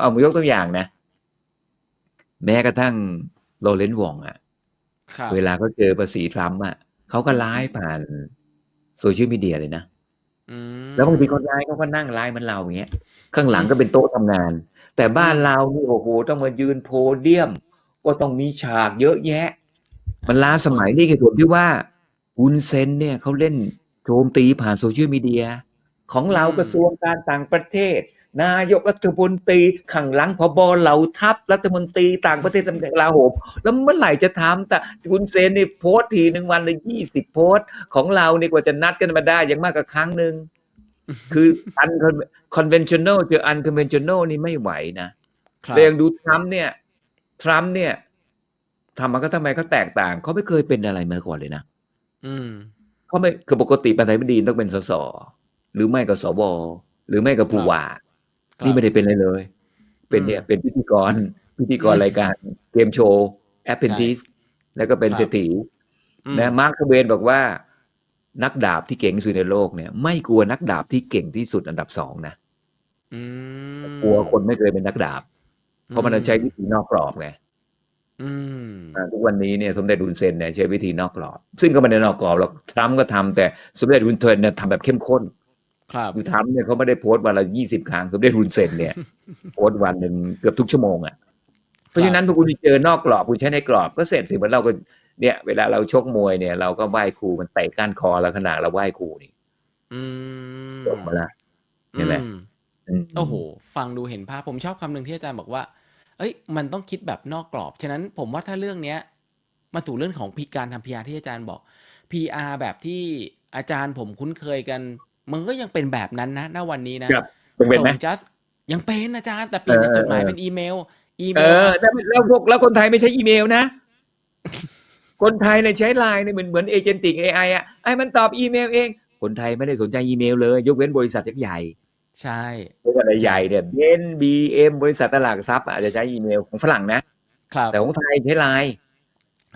เอามายกตัวอย่างนะ แม้กระทั่งโรเลนส์วองอะครับเวลาเขาเจอภาษีทรัมป์อะเขาก็ไลฟ์ผ่านโซเชียลมีเดียเลยนะอืมแล้วบางทีคนร้ายเขาก็นั่งไลฟ์เหมันเราอย่างเงี้ย ข้างหลังก็เป็นโต๊ะทำงาน แต่บ้านเรานี่โอ้โหต้องมายืนโพเดียม ก็ต้องมีฉากเยอะแยะ มันล้าสมัยนี่คือผมที่ว่าอุนเซนเนี่ยเขาเล่นโจมตีผ่านโซเชียลมีเดีย ของเรากระทรวงการต่างประเทศ นายกรัฐมนตรีขังหลังพบเหล่าทัพรัฐมนตรีต่างประเทศตำแหน่งกลาโหมแล้วเมื่อไหร่จะทำแต่คุณเซนนี่โพสต์ทีหนึ่งวันละยี่สิบโพสต์ของเรานี่กว่าจะนัดกันมาได้อย่างมากก็ครั้งหนึ่งคืออัน conventional เจอ unconventional นี่ไม่ไหวนะครับแต่ยังดูทรัมป์เนี่ยทรัมป์เนี่ยทำมาก็ทำไมเขาแตกต่างเขาไม่เคยเป็นอะไรมาก่อนเลยนะอืมเขาไม่คือปกติประธานาธิบดีต้องเป็นสส หรือไม่ก็สวหรือไม่ก็ผู้ว่าครับนี่ไม่ได้เป็นอะไรเลย เป็นเนี่ยเป็นพิธีกรพิธีกรอืมรายการเกมโชว์แอปเพนทิสแล้วก็เป็นครับเศรษฐีอืมนะมาร์คทเวนบอกว่า นักดาบที่เก่งที่สุดในโลกเนี่ย ไม่กลัวนักดาบที่เก่งที่สุดอันดับสองนะอืมกลัวคนไม่เคยเป็นนักดาบ เพราะมันใช้วิธีนอกกรอบไงอืมอ่าทุกวันนี้เนี่ยสมเด็จอุนเซนเนี่ยใช้วิธีนอกกรอบ ซึ่งก็ไม่ได้นอกกรอบหรอกทรัมป์ก็ทำแต่สมเด็จอุนเซนเนี่ยทำแบบเข้มข้น ครับคือทรัมป์เนี่ยเขาไม่ได้โพสต์วันละยี่สิบครั้งสมเด็จอุนเซนเนี่ย โพสต์วันหนึ่งเกือบทุกชั่วโมงอะเพราะฉะนั้นพอคุณเจอนอกกรอบคุณใช้ในกรอบก็เสร็จสิเหมือนเราก็เนี่ยเวลาเราชกมวยเนี่ย เราก็ไหว้ครูมันเตะก้านคอเราขนาดเราไหว้ครูนี่อืมจบมาละเห็นไหมอืมอืมโอ้โห ฟังดูเห็นภาพผมชอบคำหนึ่งที่อาจารย์บอกว่า เอ้ย มันต้องคิดแบบนอกกรอบ ฉะนั้นผมว่าถ้าเรื่องเนี้ยมาสู่เรื่องของพีการทำ PR ที่อาจารย์บอก PR แบบที่อาจารย์ผมคุ้นเคยกัน มันก็ยังเป็นแบบนั้นนะณวันนี้นะครับเป็นเป็นไหมส่ง just ยังเป็นอาจารย์แต่เปลี่ยนจากเออจดหมายเออเป็นอีเมล อีเมเอลอแล้วแล้วพวกแล้วคนไทยไม่ใช้อีเมลนะ คนไทยเนี่ยใช้ไลน์เนี่ยเหมือนเหมือนเอเจนติกเอไออะไอ้มันตอบอีเมลเอง คนไทยไม่ได้สนใจอีเมลเลย ยกเว้นบริษัทใหญ่ใช่ๆบริษัทใหญ่ๆเนี่ยเบนบีเอ็มบริษัทตลาดทรัพย์อาจจะใช้อีเมลของฝรั่งนะ ครับ แต่ของไทยใช้ไลน์